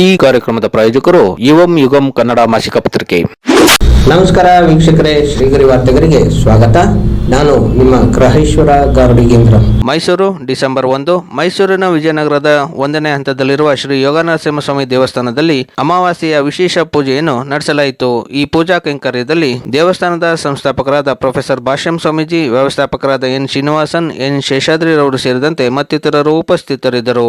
ಈ ಕಾರ್ಯಕ್ರಮದ ಪ್ರಾಯೋಜಕರು ಯುವಂ ಯುಗಂ ಕನ್ನಡ ಮಾಸಿಕ ಪತ್ರಿಕೆ. ನಮಸ್ಕಾರ ವೀಕ್ಷಕರೇ ಶ್ರೀಗರಿ ವಾರ್ತೆಗರಿಗೆ ಸ್ವಾಗತ. ನಾನು ನಿಮ್ಮ ಗ್ರಹೇಶ್ವರ ಗಾರುಡಿಗೇಂದ್ರ ಮೈಸೂರು ಡಿಸೆಂಬರ್ ಒಂದು. ಮೈಸೂರಿನ ವಿಜಯನಗರದ ಒಂದನೇ ಹಂತದಲ್ಲಿರುವ ಶ್ರೀ ಯೋಗನರಸಿಂಹಸ್ವಾಮಿ ದೇವಸ್ಥಾನದಲ್ಲಿ ಅಮಾವಾಸ್ಯೆಯ ವಿಶೇಷ ಪೂಜೆಯನ್ನು ನಡೆಸಲಾಯಿತು. ಈ ಪೂಜಾ ಕೈಂಕರ್ಯದಲ್ಲಿ ದೇವಸ್ಥಾನದ ಸಂಸ್ಥಾಪಕರಾದ ಪ್ರೊಫೆಸರ್ ಭಾಷ್ಯಂ ಸ್ವಾಮೀಜಿ ವ್ಯವಸ್ಥಾಪಕರಾದ ಎನ್ ಶ್ರೀನಿವಾಸನ್ ಎನ್ ಶೇಷಾದ್ರಿರವರು ಸೇರಿದಂತೆ ಮತ್ತಿತರರು ಉಪಸ್ಥಿತರಿದ್ದರು.